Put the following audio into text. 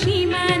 সীমা